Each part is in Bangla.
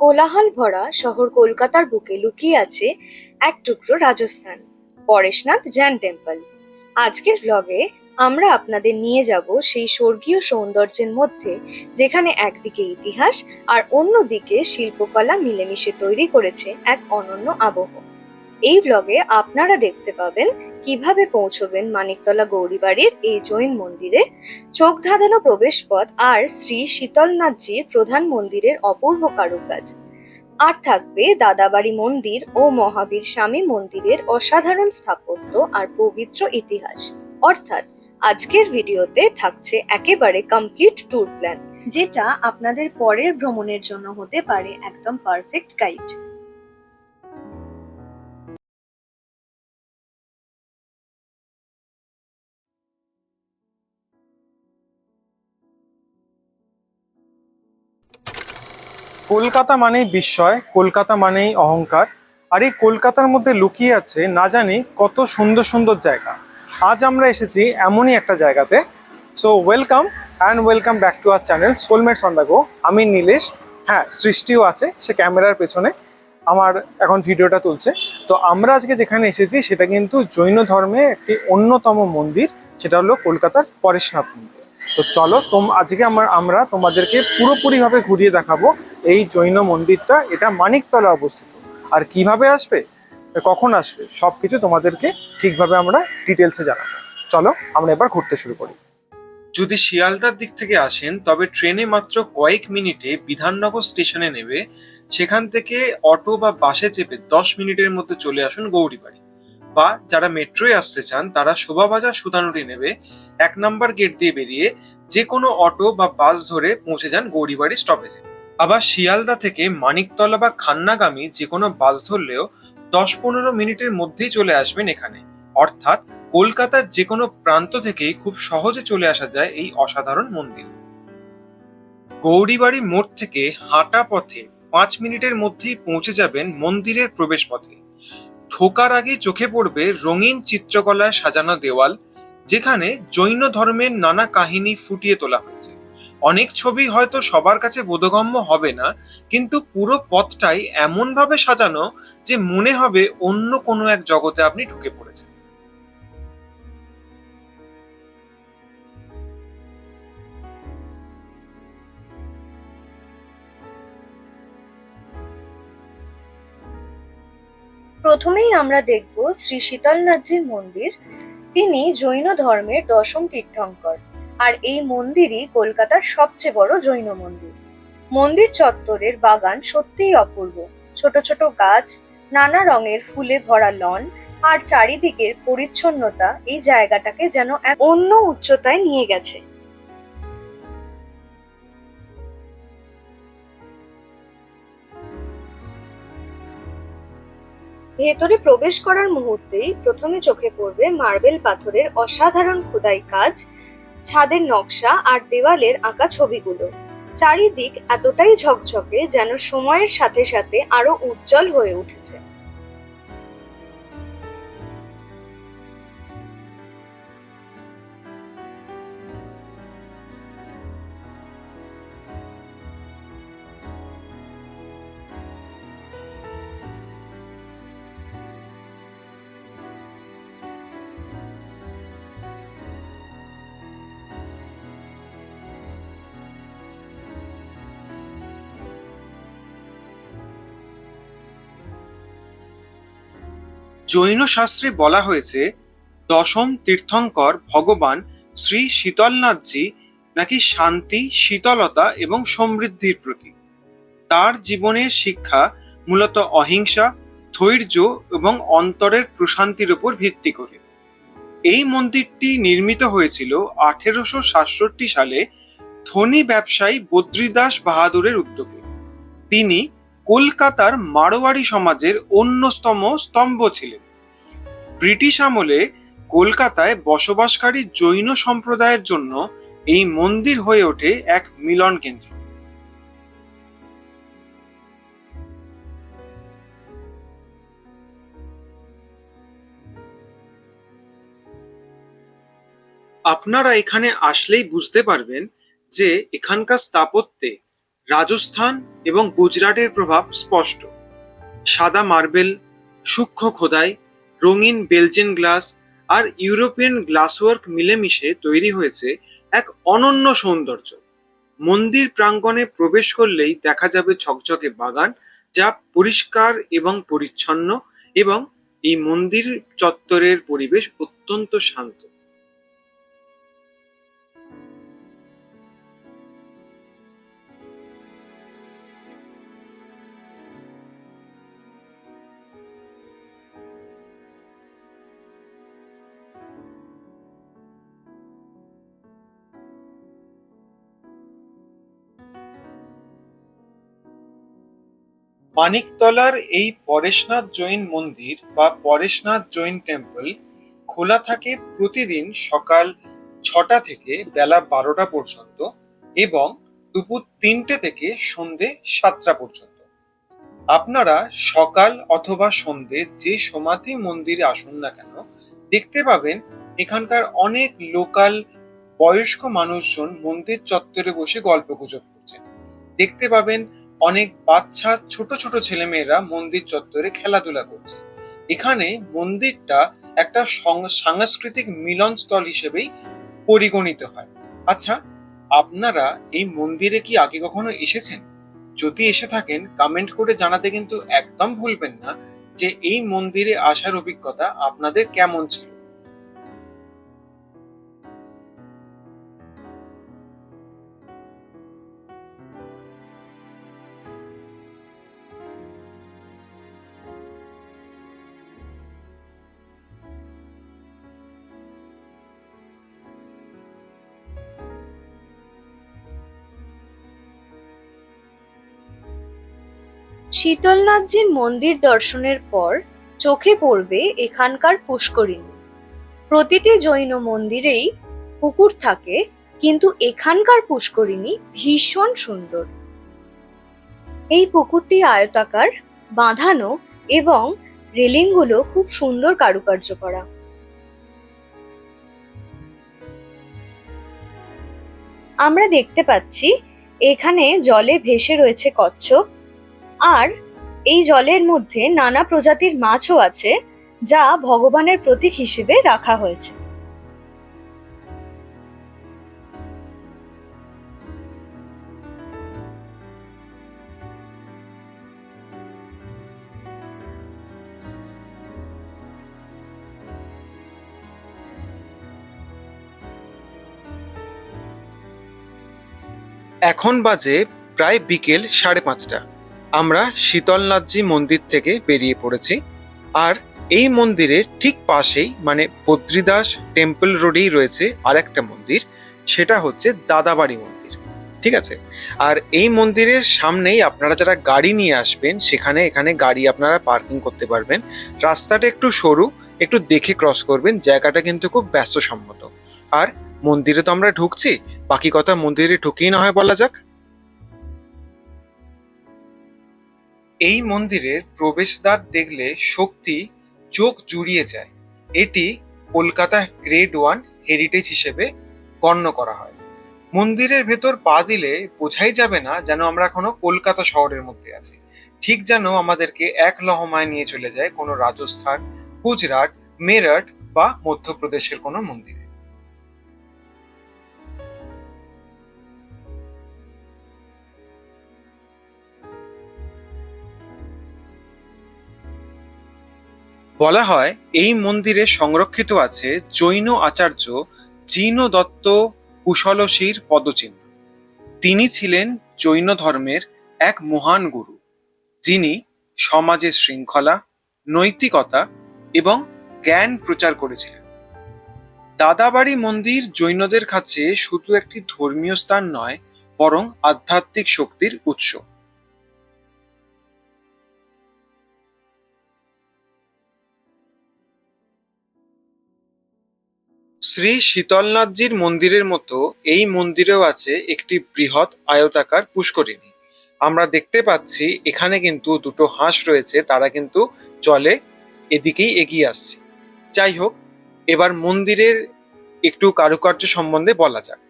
কোলাহল ভরা শহর কলকাতার বুকে লুকিয়ে আছে এক টুকরো রাজস্থান। Pareshnath Gen temple. আজকের ব্লগে আমরা আপনাদের নিয়ে যাব সেই স্বর্গীয় সৌন্দর্যের মধ্যে, যেখানে একদিকে ইতিহাস আর অন্যদিকে শিল্পকলা মিলেমিশে তৈরি করেছে এক অনন্য আবহ। এই ব্লগে আপনারা দেখতে পাবেন কীভাবে পৌঁছবেন মানিকতলা গৌরীবাড়ির এই জৈন মন্দিরে? চোখ ধাঁধানো প্রবেশপথ আর শ্রী শীতলনাথজির প্রধান মন্দিরের অপূর্ব কারুকাজ। আর থাকবে দাদাবাড়ি মন্দির ও মহাবীর স্বামী মন্দিরের অসাধারণ স্থাপত্য আর পবিত্র ইতিহাস। অর্থাৎ আজকের ভিডিওতে থাকছে একেবারে কমপ্লিট ট্যুর প্ল্যান যেটা আপনাদের পরের ভ্রমণের জন্য হতে পারে একদম পারফেক্ট গাইড কলকাতা মানেই বিস্ময়, কলকাতা মানেই অহংকার। আর এই কলকাতার মধ্যে লুকিয়ে আছে না জানি কত সুন্দর সুন্দর জায়গা। আজ আমরা এসেছি এমনই একটা জায়গাতে। So welcome and welcome back to our channel Soulmates on the go আমি নীলেশ হ্যাঁ সৃষ্টিও আছে, সে ক্যামেরার পেছনে আমার এখন ভিডিওটা তুলছে। তো আমরা আজকে যেখানে এসেছি, সেটা কিন্তু জৈন ধর্মে একটি অন্যতম মন্দির, সেটা হলো কলকাতার পরেশনাথ মন্দির। তো চলো, তোম, আজকে আমার, আমরা তোমাদেরকে পুরোপুরিভাবে ঘুরিয়ে দেখাবো এই জৈন মন্দিরটা। এটা মানিকতলা অবস্থিত। আর কীভাবে আসবে? কখন আসবে? সব কিছু তোমাদেরকে ঠিকভাবে আমরা ডিটেলসে জানাব। চলো, আমরা এবার ঘুরতে শুরু করি। যদি শিয়ালদার দিক থেকে আসেন, তবে ট্রেনে মাত্র কয়েক মিনিটে বিধাননগর স্টেশনে নেবে। সেখান থেকে অটো বা বাসে চেপে দশ মিনিটের মধ্যে চলে আসুন গৌরীবাড়ি। বা যারা মেট্রোয় আসতে চান, তারা শোভাবাজার সুধানুরি নেবে। এক নম্বর গেট দিয়ে বেরিয়ে যে কোনো অটো বা বাস ধরে পৌঁছে যান গৌরীবাড়ি স্টপেজে আবার শিয়ালদা থেকে মানিকতলা বা খান্নাগামী যে কোনো বাস ধরলেও দশ পনেরো মিনিটের মধ্যেই চলে আসবেন এখানে। অর্থাৎ কলকাতার যে কোনো প্রান্ত থেকেই খুব সহজে চলে আসা যায় এই অসাধারণ মন্দির। গৌরীবাড়ি মোড় থেকে হাঁটা পথে পাঁচ মিনিটের মধ্যেই পৌঁছে যাবেন মন্দিরের প্রবেশ পথে। ঢোকার আগে চোখে পড়বে রঙিন চিত্রকলায় সাজানো দেওয়াল, যেখানে জৈন ধর্মের নানা কাহিনী ফুটিয়ে তোলা হয়েছে। অনেক ছবি হয়তো সবার কাছে বোধগম্য হবে না, কিন্তু পুরো পথটাই এমনভাবে সাজানো যে মনে হবে অন্য কোনো এক জগতে আপনি ঢুকে পড়েছেন। প্রথমেই আমরা দেখব শ্রী শীতলনাথজির মন্দির। তিনি জৈন ধর্মের দশম তীর্থঙ্কর। আর এই মন্দিরই কলকাতার সবচেয়ে বড় জৈন মন্দির। মন্দির চত্বরের বাগান সত্যিই অপূর্ব। ছোট ছোট গাছ, নানা রঙের ফুলে ভরা লন, আর চারিদিকের পরিচ্ছন্নতা এই জায়গাটাকে যেন এক অন্য উচ্চতায় নিয়ে গেছে। ভেতরে প্রবেশ করার মুহূর্তেই প্রথমে চোখে পড়বে মার্বেল পাথরের অসাধারণ খোদাই কাজ, ছাদের নকশা আর দেওয়ালের আঁকা ছবিগুলো। চারিদিক এতটাই ঝকঝকে যেন সময়ের সাথে সাথে আরও উজ্জ্বল হয়ে উঠেছে। জৈন শাস্ত্রে বলা হয়েছে, দশম তীর্থঙ্কর ভগবান শ্রী শীতলনাথজি নাকি শান্তি, শীতলতা এবং সমৃদ্ধির প্রতীক তার জীবনের শিক্ষা মূলত অহিংসা, ধৈর্য এবং অন্তরের প্রশান্তির উপর ভিত্তি করে। এই মন্দিরটি নির্মিত হয়েছিল আঠেরোশো সাতষট্টি সালে ধনী ব্যবসায়ী বদ্রীদাস বাহাদুরের উদ্যোগে। তিনি কলকাতার মারোয়াড়ি সমাজের অন্যতম স্তম্ভ ছিলেন। ব্রিটিশ আমলে কলকাতায় বসবাসকারী জৈন সম্প্রদায়ের জন্য এই মন্দির হয়ে ওঠে এক মিলন কেন্দ্র। আপনারা এখানে আসলেই বুঝতে পারবেন যে এখানকার স্থাপত্যে রাজস্থান এবং গুজরাটের প্রভাব স্পষ্ট। সাদা মার্বেল, সূক্ষ্ম খোদাই রঙিন বেলজিয়ান গ্লাস আর ইউরোপিয়ান গ্লাসওয়ার্ক মিলেমিশে তৈরি হয়েছে এক অনন্য সৌন্দর্য। মন্দির প্রাঙ্গণে প্রবেশ করলেই দেখা যাবে ঝকঝকে বাগান যা পরিষ্কার এবং পরিচ্ছন্ন এবং এই মন্দির চত্বরের পরিবেশ অত্যন্ত শান্ত। মানিকতলার এই পরেশনাথ জৈন মন্দির বা পরেশনাথ জৈন টেম্পল খোলা থাকে প্রতিদিন সকাল ছটা থেকে বেলা বারোটা পর্যন্ত এবং দুপুর তিনটে থেকে সন্ধে সাতটা পর্যন্ত। আপনারা সকাল অথবা সন্ধে যে সমাধি মন্দিরে আসুন না কেন, দেখতে পাবেন এখানকার অনেক লোকাল বয়স্ক মানুষজন মন্দির চত্বরে বসে গল্প গুজব করছেন। দেখতে পাবেন অনেক বাচ্চা, ছোট ছোট ছেলেমেয়েরা মন্দির চত্বরে খেলাধুলা করছে। এখানে মন্দিরটা একটা সাংস্কৃতিক মিলনস্থল হিসেবেই পরিগণিত হয়। আচ্ছা আপনারা এই মন্দিরে কি আগে কখনো এসেছেন? যদি এসে থাকেন কমেন্ট করে জানাতে কিন্তু একদম ভুলবেন না যে এই মন্দিরে আসার অভিজ্ঞতা আপনাদের কেমন ছিল। শীতলনাথজির মন্দির দর্শনের পর চোখে পড়বে এখানকার পুষ্করিণী। প্রতিটি জৈন মন্দিরেই পুকুর থাকে, কিন্তু এখানকার পুষ্করিণী ভীষণ সুন্দর। এই পুকুরটি আয়তাকার, বাঁধানো এবং রেলিংগুলো খুব সুন্দর কারুকার্য করা। আমরা দেখতে পাচ্ছি, এখানে জলে ভেসে রয়েছে কচ্ছপ। আর এই জলের মধ্যে নানা প্রজাতির মাছও আছে যা ভগবানের প্রতীক হিসেবে রাখা হয়েছে। এখন বাজে প্রায় বিকেল সাড়ে পাঁচটা। আমরা শীতলনাথজি মন্দির থেকে বেরিয়ে পড়েছি। আর এই মন্দিরের ঠিক পাশেই মানে বদ্রীদাস টেম্পল রোডেই রয়েছে আরেকটা মন্দির, সেটা হচ্ছে দাদাবাড়ি মন্দির। ঠিক আছে? আর এই মন্দিরের সামনেই আপনারা যারা গাড়ি নিয়ে আসবেন, সেখানে এখানে গাড়ি আপনারা পার্কিং করতে পারবেন। রাস্তাটা একটু সরু, একটু দেখে ক্রস করবেন, জায়গাটা কিন্তু খুব ব্যস্তসম্মত। আর মন্দিরে তো আমরা ঢুকছি, বাকি কথা মন্দিরে ঢুকেই না হয় বলা যাক। এই মন্দিরের প্রবেশদ্বার দেখলে শক্তি চোখ জুড়িয়ে যায়। এটি কলকাতা গ্রেড ওয়ান হেরিটেজ হিসেবে গণ্য করা হয়। মন্দিরের ভেতর পা দিলে বোঝাই যাবে না যেন আমরা এখনও কলকাতা শহরের মধ্যে আছি। ঠিক যেন আমাদেরকে এক লহমায় নিয়ে চলে যায় কোনো রাজস্থান, গুজরাট, মেরঠ বা মধ্যপ্রদেশের কোনো মন্দিরে। বলা হয়, এই মন্দিরে সংরক্ষিত আছে জৈন আচার্য জিন দত্ত কুশলসীর পদচিহ্ন। তিনি ছিলেন জৈন ধর্মের এক মহান গুরু। যিনি সমাজে শৃঙ্খলা, নৈতিকতা এবং জ্ঞান প্রচার করেছিলেন। দাদাবাড়ি মন্দির জৈনদের কাছে শুধু একটি ধর্মীয় স্থান নয়, বরং আধ্যাত্মিক শক্তির উৎস। শ্রী শীতলনাথজির মন্দিরের মতো এই মন্দিরেও আছে একটি বৃহৎ আয়তাকার পুষ্করিণী। আমরা দেখতে পাচ্ছি এখানে কিন্তু দুটো হাঁস রয়েছে, তারা কিন্তু জলে এদিকেই এগিয়ে আসছে। যাই হোক, এবার মন্দিরের একটু কারুকার্য সম্বন্ধে বলা যাক।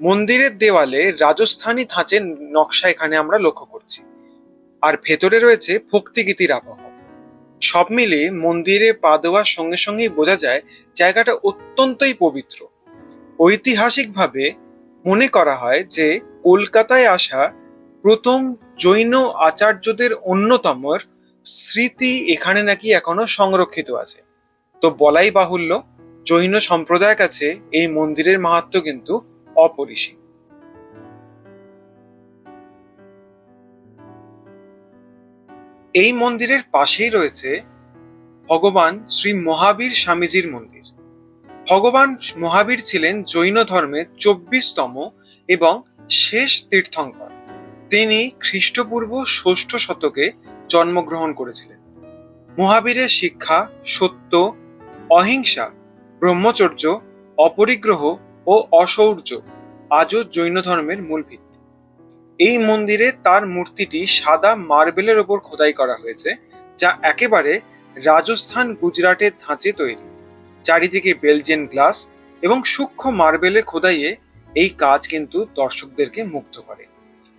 মন্দিরের দেওয়ালে রাজস্থানী ধাঁচের নকশা এখানে আমরা লক্ষ্য করছি। আর ভেতরে রয়েছে ভক্তিগীতির আবহ। সব মিলিয়ে মন্দিরে পা দেওয়ার সঙ্গে সঙ্গেই বোঝা যায়, জায়গাটা অত্যন্তই পবিত্র। ঐতিহাসিকভাবে মনে করা হয় যে কলকাতায় আসা প্রথম জৈন আচার্যদের অন্যতম স্মৃতি এখানে নাকি এখনও সংরক্ষিত আছে। তো বলাই বাহুল্য, জৈন সম্প্রদায়ের কাছে এই মন্দিরের মাহাত্ম কিন্তু অপরিসীম। এই মন্দিরের পাশেই রয়েছে ভগবান শ্রী মহাবীর স্বামীজির মন্দির। ভগবান মহাবীর ছিলেন জৈন ধর্মের চব্বিশতম এবং শেষ তীর্থঙ্কর। তিনি খ্রিস্টপূর্ব ষষ্ঠ শতকে জন্মগ্রহণ করেছিলেন। মহাবীরের শিক্ষা সত্য, অহিংসা, ব্রহ্মচর্য, অপরিগ্রহ ও অশৌর্য আজও জৈন ধর্মের মূল ভিত্তি এই মন্দিরে তার মূর্তিটি সাদা মার্বেলের ওপর খোদাই করা হয়েছে, যা একেবারে রাজস্থান গুজরাটের ধাঁচে তৈরি। চারিদিকে বেলজিয়ান গ্লাস এবং সূক্ষ্ম মার্বেলে খোদাইয়ে এই কাজ কিন্তু দর্শকদেরকে মুগ্ধ করে।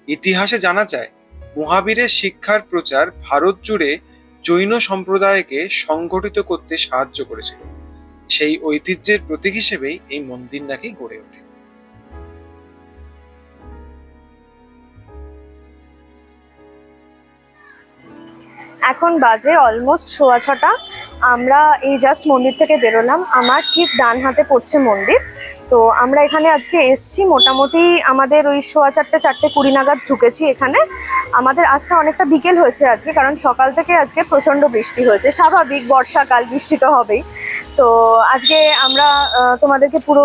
ইতিহাসে জানা যায়, মহাবীরের শিক্ষার প্রচার ভারত জুড়ে জৈন সম্প্রদায়কে সংগঠিত করতে সাহায্য করেছিল। সেই ঐতিহ্যের প্রতীক হিসেবেই এই মন্দির নাকি গড়ে ওঠে। এখন বাজে অলমোস্ট সোয়া ছটা। আমরা এই জাস্ট মন্দির থেকে বেরোলাম। আমার ঠিক ডান হাতে পড়ছে মন্দির। তো আমরা এখানে আজকে এসছি। মোটামুটি আমাদের ওই সোয়া চারটে চারটে কুড়ি নাগাদ ঢুকেছি এখানে। আমাদের আসতে অনেকটা বিকেল হয়েছে আজকে, কারণ সকাল থেকে আজকে প্রচণ্ড বৃষ্টি হয়েছে। স্বাভাবিক, বর্ষাকাল, বৃষ্টি তো হবেই। তো আজকে আমরা তোমাদেরকে পুরো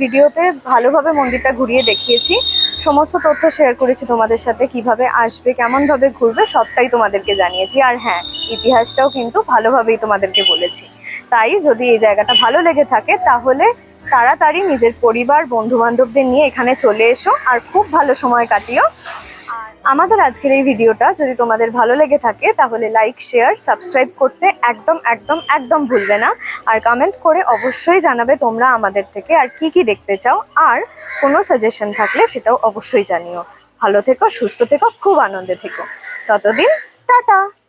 ভিডিওতে ভালোভাবে মন্দিরটা ঘুরিয়ে দেখিয়েছি। সমস্ত তথ্য শেয়ার করেছি তোমাদের সাথে, কীভাবে আসবে, কেমনভাবে ঘুরবে, সবটাই তোমাদেরকে জানিয়েছি। আর হ্যাঁ ইতিহাসটাও কিন্তু ভালোভাবেই তোমাদেরকে বলেছি। তাই যদি এই জায়গাটা ভালো লেগে থাকে, তাহলে তাড়াতাড়ি নিজের পরিবার বন্ধু বান্ধবদের নিয়ে এখানে চলে এসো, আর খুব ভালো সময় কাটিও। আমাদের আজকের এই ভিডিওটা যদি তোমাদের ভালো লেগে থাকে, তাহলে লাইক শেয়ার সাবস্ক্রাইব করতে একদম একদম একদম ভুলবে না। আর কমেন্ট করে অবশ্যই জানাবে তোমরা আমাদের থেকে আর কি কি দেখতে চাও। আর কোনো সাজেশন থাকলে সেটাও অবশ্যই জানিও। ভালো থেকো, সুস্থ থেকো, খুব আনন্দে থেকো। ততদিন, টাটা!